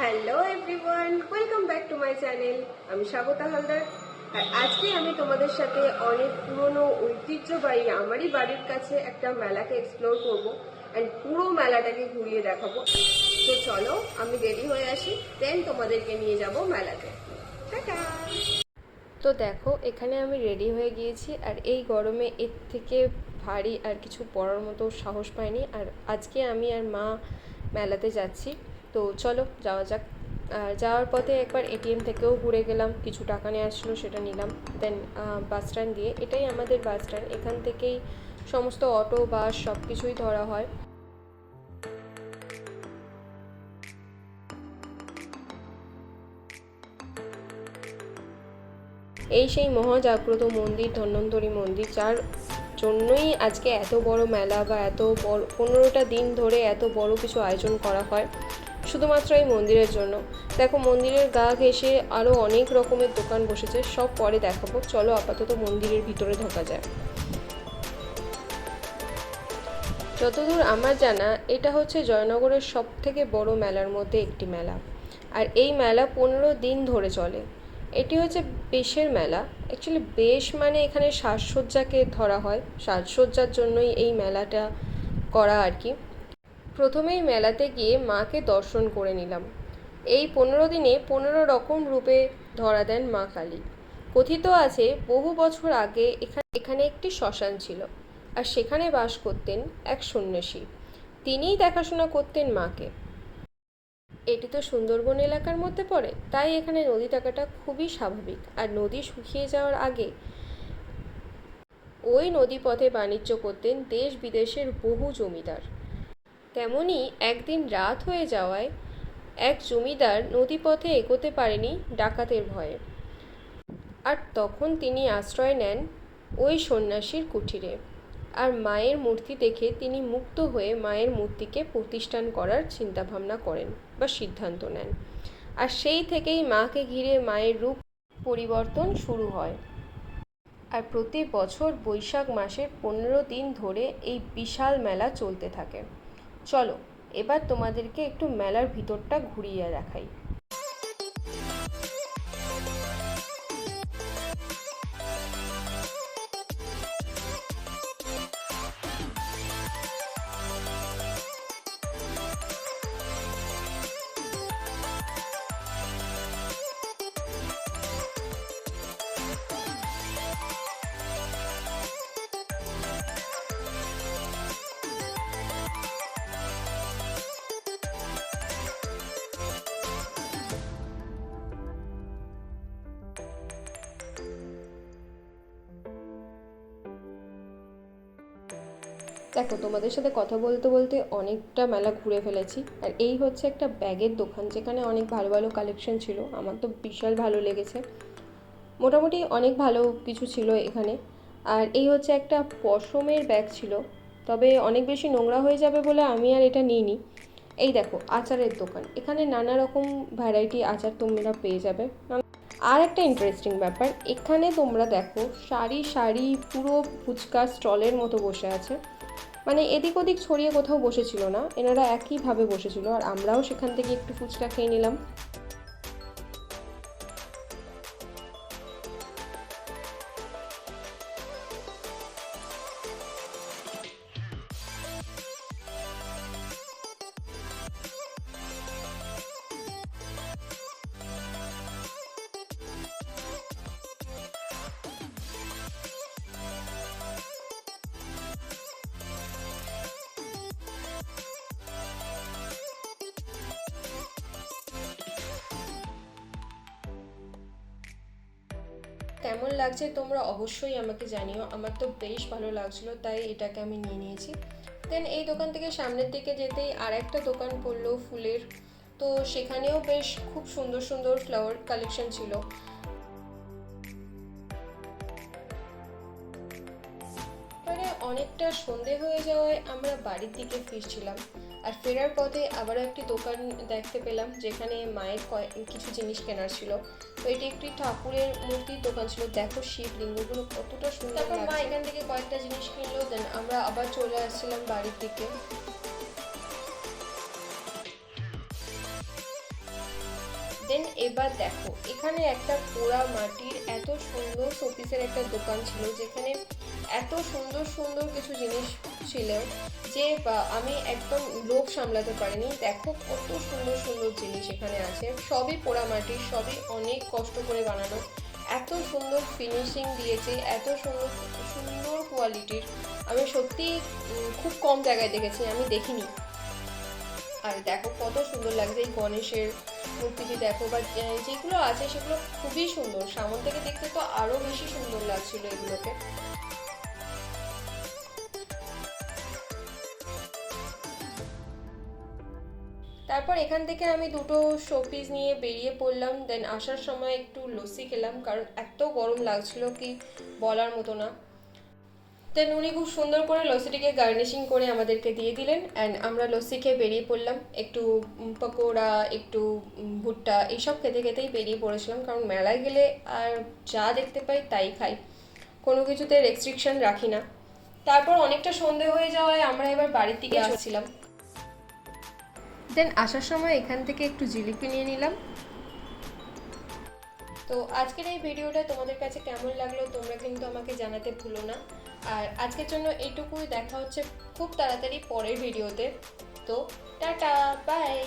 Hello everyone, welcome back to my channel. আমি স্বাগতা হালদার। আর আজকে আমি তোমাদের সাথে অনেক পুরনো ঐতিহ্যবাহী আমারই বাড়ির কাছে একটা মেলাকে এক্সপ্লোর করব অ্যান্ড পুরো মেলাটাকে ঘুরিয়ে দেখাবো। তো চলো, আমি রেডি হয়ে আসি দেন তোমাদেরকে নিয়ে যাব মেলাতে। তো দেখো, এখানে আমি রেডি হয়ে গিয়েছি, আর এই গরমে এর থেকে ভারী আর কিছু পরার মতো সাহস পাইনি। আর আজকে আমি আর মা মেলাতে যাচ্ছি। তো চলো, যাওয়া যাক। আর যাওয়ার পথে একবার এটিএম থেকেও ঘুরে গেলাম, কিছু টাকা নিয়ে আসলো সেটা নিলাম। দেন বাস স্ট্যান্ড দিয়ে এটাই আমাদের বাস স্ট্যান্ড এখান থেকেই সমস্ত অটো বাস সব কিছুই ধরা হয়। এই সেই মহাজাগ্রত মন্দির, ধন্বন্তরী মন্দির, যার জন্যই আজকে এত বড় মেলা বা এত বড়, পনেরোটা দিন ধরে এত বড় কিছু আয়োজন করা হয়। শুধুমাত্র এই মন্দিরের জন্য। দেখো, মন্দিরের গা ঘেঁষে আরও অনেক রকমের দোকান বসেছে, সব পরে দেখাবো। চলো আপাতত মন্দিরের ভিতরে ঢোকা যায় যতদূর আমার জানা, এটা হচ্ছে জয়নগরের সব থেকে বড় মেলার মধ্যে একটি মেলা। আর এই মেলা পনেরো দিন ধরে চলে। এটি হচ্ছে বেশের মেলা। অ্যাকচুয়ালি বেশ মানে এখানে সাজসজ্জাকে ধরা হয়। সাজসজ্জার জন্যই এই মেলাটা করা আর কি। প্রথমেই মেলাতে গিয়ে মাকে দর্শন করে নিলাম। এই পনেরো দিনে পনেরো রকম রূপে ধরা দেন মা কালী। কথিত আছে, বহু বছর আগে এখানে এখানে একটি শ্মশান ছিল আর সেখানে বাস করতেন এক সন্ন্যাসী। তিনিই দেখাশোনা করতেন মাকে। এটি তো সুন্দরবন এলাকার মধ্যে পড়ে, তাই এখানে নদী থাকাটা খুবই স্বাভাবিক আর নদী শুকিয়ে যাওয়ার আগে ওই নদীপথে বাণিজ্য করতেন দেশ বিদেশের বহু জমিদার। তেমনই একদিন রাত হয়ে যাওয়ায় এক জমিদার নদীপথে এগোতে পারেনি ডাকাতের ভয়ে। আর তখন তিনি আশ্রয় নেন ওই সন্ন্যাসীর কুঠিরে। আর মায়ের মূর্তি দেখে তিনি মুক্ত হয়ে মায়ের মূর্তিকে প্রতিষ্ঠান করার চিন্তাভাবনা করেন বা সিদ্ধান্ত নেন। আর সেই থেকেই মাকে ঘিরে মায়ের রূপ পরিবর্তন শুরু হয়। আর প্রতি বছর বৈশাখ মাসের পনেরো দিন ধরে এই বিশাল মেলা চলতে থাকে। চলো এবার তোমাদেরকে একটু মেলার ভিতরটা ঘুরিয়ে দেখাই। দেখো, তোমাদের সাথে কথা বলতে বলতে অনেকটা মেলা ঘুরে ফেলেছি। আর এই হচ্ছে একটা ব্যাগের দোকান, যেখানে অনেক ভালো ভালো কালেকশন ছিল। আমার তো বিশাল ভালো লেগেছে। মোটামুটি অনেক ভালো কিছু ছিল এখানে। আর এই হচ্ছে একটা পশমের ব্যাগ ছিল। তবে অনেক বেশি নোংরা হয়ে যাবে বলে আমি আর এটা নিইনি। এই দেখো, আচারের দোকান। এখানে নানা রকম ভ্যারাইটি আচার তোমরা পেয়ে যাবে। আর একটা ইন্টারেস্টিং ব্যাপার, এখানে তোমরা দেখো, সারি সারি পুরো ফুচকা স্টলের মতো বসে আছে। মানে এদিক ওদিক ছড়িয়ে কোথাও বসেছিল না। এনারা একইভাবে বসেছিল আর আমরাও সেখান থেকে একটু ফুচকা খেয়ে নিলাম। কেমন লাগছে তোমরা অবশ্যই আমাকে জানিও। আমার তো বেশ ভালো লাগছিল, তাই এটাকে আমি নিয়ে নিয়েছি। দেন এই দোকান থেকে সামনের দিকে যেতেই আর একটা দোকান পড়ল ফুলের। তো সেখানেও বেশ খুব সুন্দর সুন্দর ফ্লাওয়ার কালেকশন ছিল। অনেকটা সন্ধে হয়ে যাওয়ায় আমরা বাড়ির দিকে ফিরছিলাম। আর ফেরার পথে আবারও একটি দোকান দেখতে পেলাম যেখানে মায়ের কয়েক কিছু জিনিস কেনার ছিল। তো এটি একটি ঠাকুরের মূর্তির দোকান ছিল। দেখো শিবলিঙ্গগুলো কতটা সুন্দর মা এখান থেকে কয়েকটা জিনিস কিনলো দেন আমরা আবার চলে আসছিলাম বাড়ির দিকে। এবার দেখো, এখানে একটা পোড়া মাটির এত সুন্দর শোপিসের একটা দোকান ছিল যেখানে এত সুন্দর সুন্দর কিছু জিনিস ছিল যে আমি একদম লোভ সামলাতে পারিনি। দেখো কত সুন্দর সুন্দর জিনিস এখানে আছে। সবই পোড়া মাটির সবই অনেক কষ্ট করে বানানো। এত সুন্দর ফিনিশিং দিয়েছে, এত সুন্দর সুন্দর কোয়ালিটির আমি সত্যি খুব কম জায়গায় দেখেছি, আমি দেখিনি। আর দেখো কত সুন্দর লাগছে এই গণেশের মূর্তিটি দেখো বা যেগুলো আছে সেগুলো খুবই সুন্দর। সামন থেকে দেখতে তো আরও বেশি সুন্দর লাগছিল এগুলোকে। তারপর এখান থেকে আমি দুটো শোপিস নিয়ে বেরিয়ে পড়লাম দেন আসার সময় একটু লস্যি খেলাম, কারণ এত গরম লাগছিল কি বলার মতো না। দেন উনি খুব সুন্দর করে লস্যিটিকে গার্নিশিং করে আমাদেরকে দিয়ে দিলেন অ্যান্ড আমরা লস্যি খেয়ে বেরিয়ে পড়লাম। একটু পকোড়া একটু ভুট্টা এইসব খেতে খেতেই বেরিয়ে পড়েছিলাম কারণ মেলায় গেলে আর যা দেখতে পাই তাই খাই। কোনো কিছুতে রেস্ট্রিকশন রাখি না। তারপর অনেকটা সন্ধে হয়ে যাওয়ায় আমরা এবার বাড়ির দিকে আসছিলাম। দেন আসার সময় এখান থেকে একটু জিলিপি নিয়ে নিলাম। তো আজকের এই ভিডিওটা তোমাদের কাছে কেমন লাগল তোমরা কিন্তু আমাকে জানাতে ভুলো না। আর আজকের জন্য এইটুকুই, দেখা হচ্ছে খুব তাড়াতাড়ি পরের ভিডিওতে। তো টাটা বাই